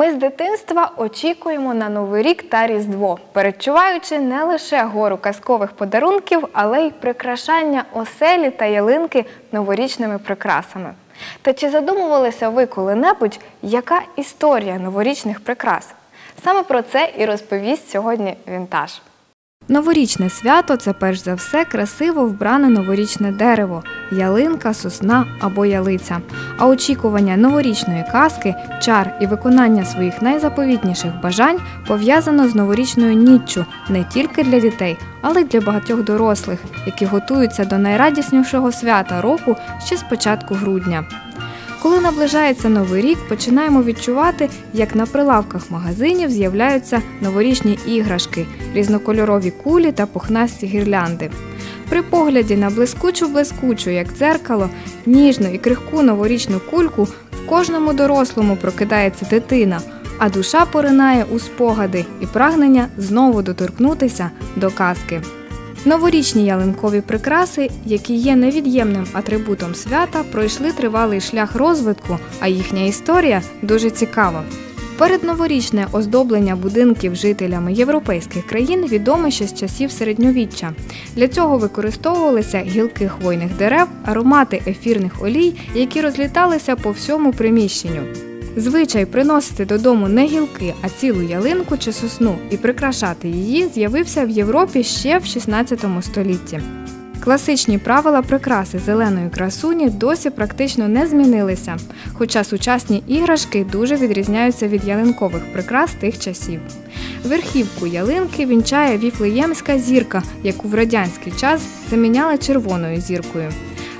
Ми з дитинства очікуємо на Новий рік та Різдво, передчуваючи не лише гору казкових подарунків, але й прикрашання оселі та ялинки новорічними прикрасами. Та чи задумувалися ви коли-небудь, яка історія новорічних прикрас? Саме про це і розповість сьогодні вінтаж. Новорічне свято це перш за все красиво вбране новорічне дерево, ялинка, сосна або ялиця. А очікування новорічної казки, чар і виконання своїх найзаповітніших бажань пов'язано з новорічною ніччю не тільки для дітей, але й для багатьох дорослих, які готуються до найрадіснішого свята року ще з початку грудня. Коли наближається новий рік, починаємо відчувати, як на прилавках магазинів з'являються новорічні іграшки, різнокольорові кулі та пухнасті гірлянди. При погляді на блискучу блискучу, як дзеркало, ніжну і крихку новорічну кульку в кожному дорослому прокидається дитина, а душа поринає у спогади і прагнення знову доторкнутися до казки. Новорічні ялинкові прикраси, які є невід'ємним атрибутом свята, пройшли тривалий шлях розвитку, а їхня історія дуже цікава. Передноворічне оздоблення будинків жителями європейських країн відоме ще з часів середньовіччя. Для цього використовувалися гілки хвойних дерев, аромати ефірних олій, які розліталися по всьому приміщенню. Звичай приносити додому не гілки, а цілу ялинку чи сосну і прикрашати її з'явився в Європі ще в 16 столітті. Класичні правила прикраси зеленої красуні досі практично не змінилися, хоча сучасні іграшки дуже відрізняються від ялинкових прикрас тих часів. Верхівку ялинки вінчає віфлеємська зірка, яку в радянський час заміняли червоною зіркою.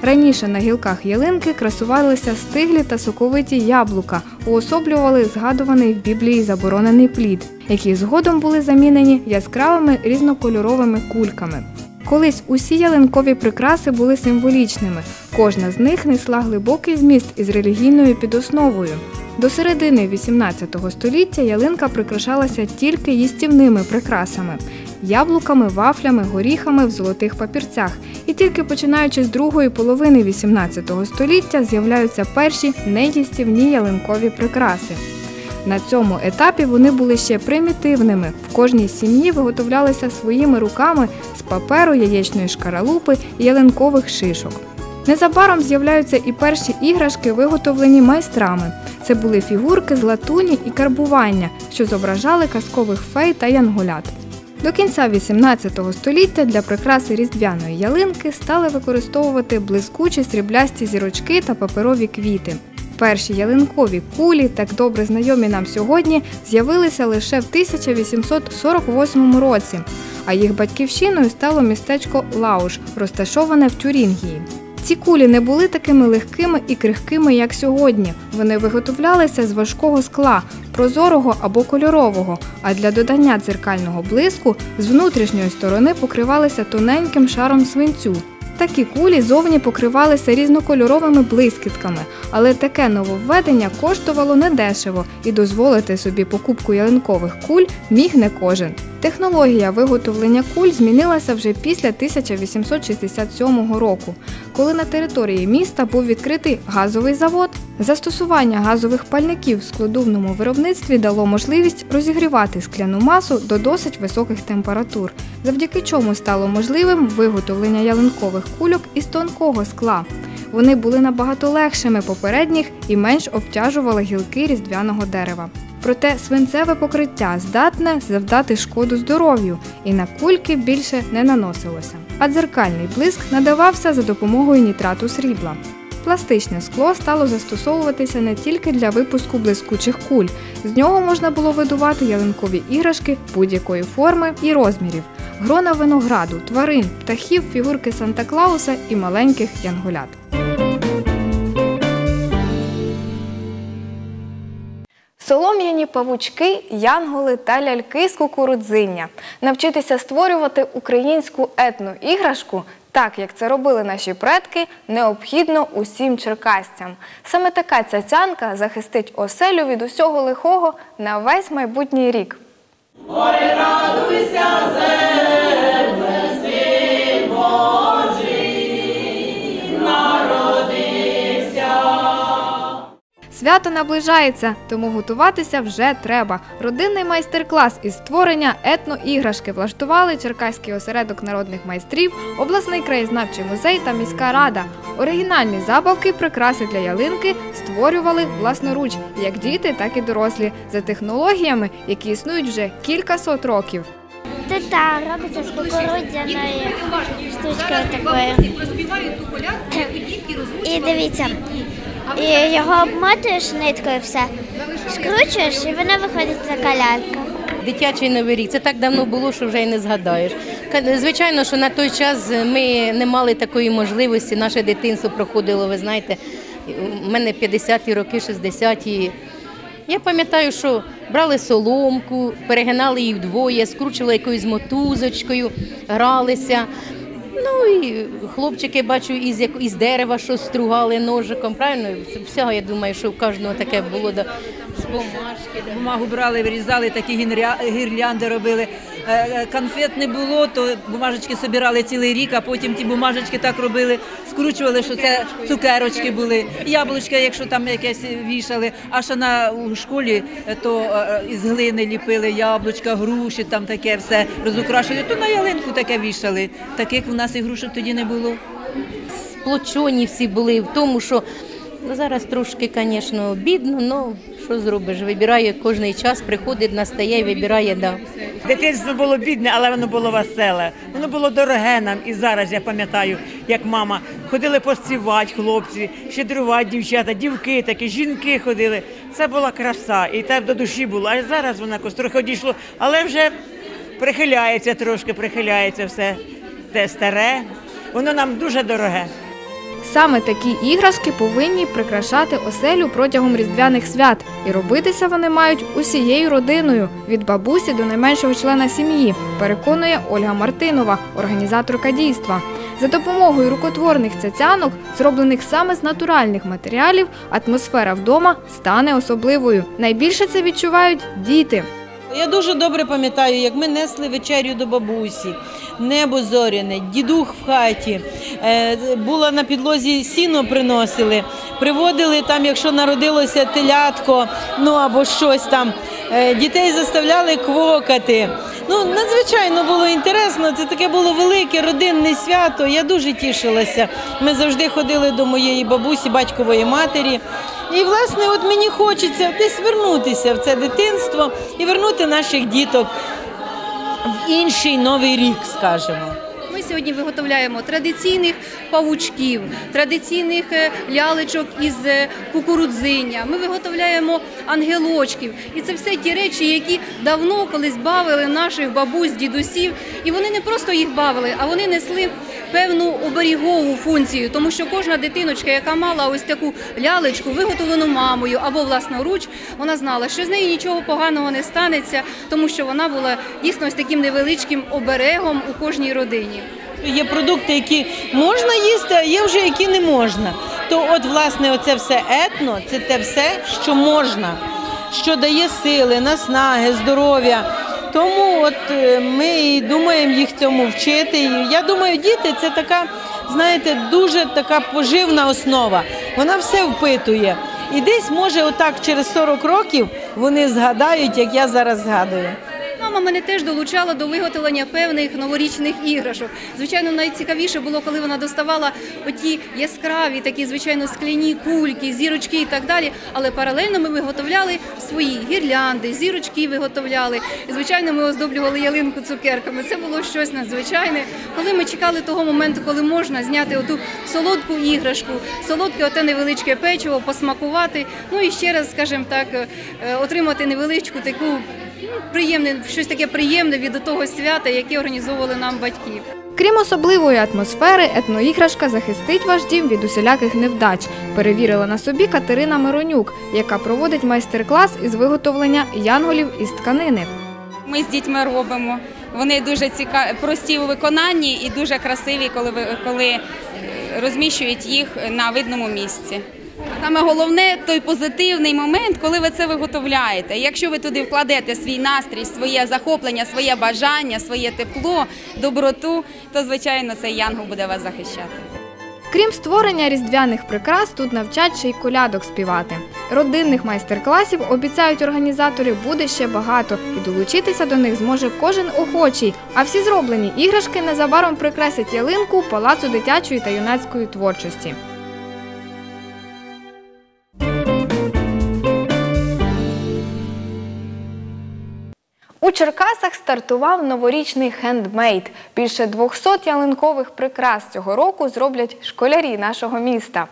Раніше на гілках ялинки красувалися стиглі та соковиті яблука, уособлювали згадуваний в Біблії заборонений плід, які згодом були замінені яскравими різнокольоровими кульками. Колись усі ялинкові прикраси були символічними, кожна з них несла глибокий зміст із релігійною підосновою. До середини XVIII століття ялинка прикрашалася тільки їстівними прикрасами яблуками, вафлями, горіхами в золотих папірцях. І тільки починаючи з другої половини XVIII століття з'являються перші неїстівні ялинкові прикраси. На цьому етапі вони були ще примітивними. В кожній сім'ї виготовлялися своїми руками з паперу, яєчної шкаралупи і ялинкових шишок. Незабаром з'являються і перші іграшки, виготовлені майстрами. Це були фігурки з латуні і карбування, що зображали казкових фей та янголят. До кінця XVIII століття для прикраси різдвяної ялинки стали використовувати блискучі сріблясті зірочки та паперові квіти. Перші ялинкові кулі, так добре знайомі нам сьогодні, з'явилися лише в 1848 році, а їх батьківщиною стало містечко Лауш, розташоване в Тюрінгії. Ці кулі не були такими легкими і крихкими, як сьогодні. Вони виготовлялися з важкого скла, прозорого або кольорового, а для додання дзеркального блиску з внутрішньої сторони покривалися тоненьким шаром свинцю. Такі кулі зовні покривалися різнокольоровими блискітками, але таке нововведення коштувало недешево і дозволити собі покупку ялинкових куль міг не кожен. Технологія виготовлення куль змінилася вже після 1867 року, коли на території міста був відкритий газовий завод. Застосування газових пальників в складовному виробництві дало можливість розігрівати скляну масу до досить високих температур, завдяки чому стало можливим виготовлення ялинкових кульок із тонкого скла. Вони були набагато легшими попередніх і менш обтяжували гілки різдвяного дерева. Проте свинцеве покриття здатне завдати шкоду здоров'ю і на кульки більше не наносилося. А дзеркальний блиск надавався за допомогою нітрату срібла. Пластичне скло стало застосовуватися не тільки для випуску блискучих куль. З нього можна було видувати ялинкові іграшки будь-якої форми і розмірів, грона винограду, тварин, птахів, фігурки Санта Клауса і маленьких янголят. Солом'яні павучки, янголи та ляльки з кукурудзиння. Навчитися створювати українську етну іграшку, так як це робили наші предки, необхідно усім черкастям. Саме така цяцянка захистить оселю від усього лихого на весь майбутній рік. Свято наближається, тому готуватися вже треба. Родинний майстер-клас із створення етноіграшки влаштували Черкаський осередок народних майстрів, обласний краєзнавчий музей та міська рада. Оригінальні забавки, прикраси для ялинки створювали власноруч, як діти, так і дорослі, за технологіями, які існують вже кількасот років. Тета робиться з кукурудзяною штучкою такою. І дивіться, і його обмотуєш ниткою все, скручуєш і вона виходить така лялька. Дитячий новий рік. Це так давно було, що вже й не згадаєш. Звичайно, що на той час ми не мали такої можливості. Наше дитинство проходило, ви знаєте, у мене 50-ті роки, 60-ті. Я пам'ятаю, що брали соломку, перегинали її вдвоє, скручували якоюсь мотузочкою, гралися. Ну і хлопчики, бачу, із, як- із дерева щось стругали ножиком. Правильно? Всього, я думаю, що в кожного таке було бумажки. Бумагу брали, вирізали, такі гірлянди робили. Е, е, Конфет не було, то бумажечки збирали цілий рік, а потім ті бумажечки так робили, скручували, що це цукерочки були, яблучка, якщо там якесь вішали. А ще на у школі е, то із глини ліпили яблучка, груші, там таке все розукрашили. То на ялинку таке вішали. Таких у нас ігрушок тоді не було. сплочені всі були в тому, що ну, зараз трошки, звісно, бідно, але що зробиш? Вибирає кожний час, приходить, настає вибирає, да. Дитинство було бідне, але воно було веселе. Воно було дороге нам. І зараз я пам'ятаю, як мама ходили пострівати хлопці, щедрувати дівчата, дівки такі, жінки ходили. Це була краса, і так до душі було. А зараз вона трохи одійшло, але вже прихиляється трошки, прихиляється все те старе. Воно нам дуже дороге. Саме такі іграшки повинні прикрашати оселю протягом різдвяних свят, і робитися вони мають усією родиною від бабусі до найменшого члена сім'ї, переконує Ольга Мартинова, організаторка дійства. За допомогою рукотворних цяцянок, зроблених саме з натуральних матеріалів, атмосфера вдома стане особливою. Найбільше це відчувають діти. Я дуже добре пам'ятаю, як ми несли вечерю до бабусі, небо зоряне, дідух в хаті, е, було на підлозі сіно приносили, приводили там, якщо народилося телятко, ну або щось там. е, Дітей заставляли квокати. Ну, надзвичайно було інтересно. Це таке було велике родинне свято. Я дуже тішилася. Ми завжди ходили до моєї бабусі, батькової матері. І, власне, от мені хочеться десь вернутися в це дитинство і вернути наших діток інший новий рік, скажімо. Ми сьогодні виготовляємо традиційних павучків, традиційних е, лялечок із е, кукурудзиння. Ми виготовляємо ангелочків. І це все ті речі, які давно колись бавили наших бабусь, дідусів. І вони не просто їх бавили, а вони несли певну оберігову функцію, тому що кожна дитиночка, яка мала ось таку лялечку, виготовлену мамою або власноруч, вона знала, що з нею нічого поганого не станеться, тому що вона була дійсно ось таким невеличким оберегом у кожній родині. Є продукти, які можна їсти, а є вже які не можна. То, от, власне, оце все етно, це те все, що можна, що дає сили, наснаги, здоров'я. Тому от е, ми і думаємо їх цьому вчити. Я думаю, діти це така, знаєте, дуже така поживна основа. Вона все впитує. І десь, може, отак через 40 років вони згадають, як я зараз згадую. Мама мене теж долучала до виготовлення певних новорічних іграшок. Звичайно, найцікавіше було, коли вона доставала оті яскраві, такі звичайно скляні кульки, зірочки і так далі. Але паралельно ми виготовляли свої гірлянди, зірочки виготовляли. І звичайно, ми оздоблювали ялинку цукерками. Це було щось надзвичайне. Коли ми чекали того моменту, коли можна зняти оту солодку іграшку, солодке оте невеличке печиво, посмакувати. Ну і ще раз, скажімо так, е, отримати невеличку таку приємне, щось таке приємне від того свята, яке організовували нам батьки. Крім особливої атмосфери, етноіграшка захистить ваш дім від усіляких невдач. Перевірила на собі Катерина Миронюк, яка проводить майстер-клас із виготовлення янголів із тканини. Ми з дітьми робимо. Вони дуже ціка... прості у виконанні і дуже красиві, коли ви коли е, розміщують їх на видному місці. Саме головне той позитивний момент, коли ви це виготовляєте. Якщо ви туди вкладете свій настрій, своє захоплення, своє бажання, своє тепло, доброту, то звичайно цей янгол буде вас захищати. Крім створення різдвяних прикрас, тут навчать ще й колядок співати. Родинних майстер-класів обіцяють організатори буде ще багато, і долучитися до них зможе кожен охочий. А всі зроблені іграшки незабаром прикрасять ялинку палацу дитячої та юнацької творчості. У Черкасах стартував новорічний хендмейд. Більше 200 ялинкових прикрас цього року зроблять школярі нашого міста.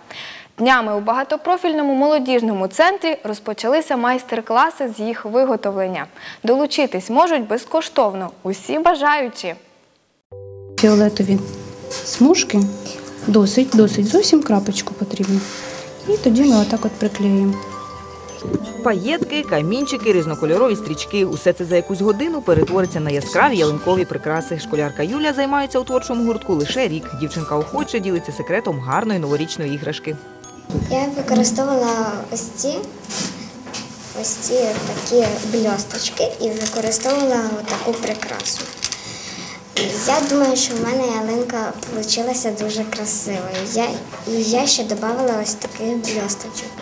Днями у багатопрофільному молодіжному центрі розпочалися майстер-класи з їх виготовлення. Долучитись можуть безкоштовно усі бажаючі. фіолетові смужки. Досить, досить, зовсім крапочку потрібно. І тоді ми отак от приклеїмо. Паєтки, камінчики, різнокольорові стрічки. Усе це за якусь годину перетвориться на яскраві ялинкові прикраси. Школярка Юля займається у творчому гуртку лише рік. Дівчинка охоче ділиться секретом гарної новорічної іграшки. Я використовувала ось ці ось ці такі бльосточки і використовувала таку прикрасу. Я думаю, що в мене ялинка вийшла дуже красивою. Я, і я ще додавала ось таких бльосточок.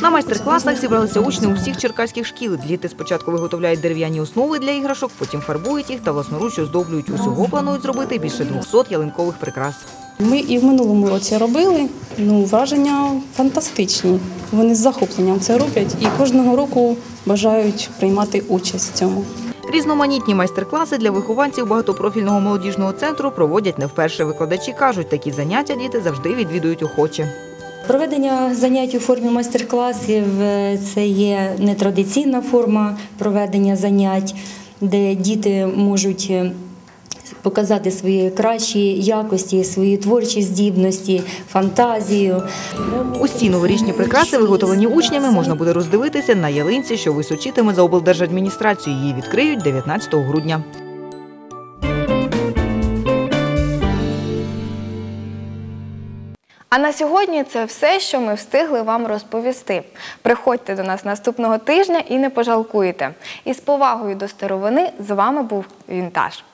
На майстер-класах зібралися учні усіх черкаських шкіл. Діти спочатку виготовляють дерев'яні основи для іграшок, потім фарбують їх та власноруч оздоблюють. Усього планують зробити більше 200 ялинкових прикрас. Ми і в минулому році робили. Ну, враження фантастичні. Вони з захопленням це роблять і кожного року бажають приймати участь в цьому. Різноманітні майстер-класи для вихованців багатопрофільного молодіжного центру проводять не вперше. Викладачі кажуть, такі заняття діти завжди відвідують охоче. Проведення занять у формі майстер-класів е, це є нетрадиційна форма проведення занять, де діти можуть е, показати свої кращі якості, свої творчі здібності, фантазію. Усі новорічні прикраси, виготовлені учнями, можна буде роздивитися на ялинці, що височитиме за облдержадміністрацією. Її відкриють 19 грудня. А на сьогодні це все, що ми встигли вам розповісти. Приходьте до нас наступного тижня і не пожалкуєте. І з повагою до старовини з вами був Вінтаж.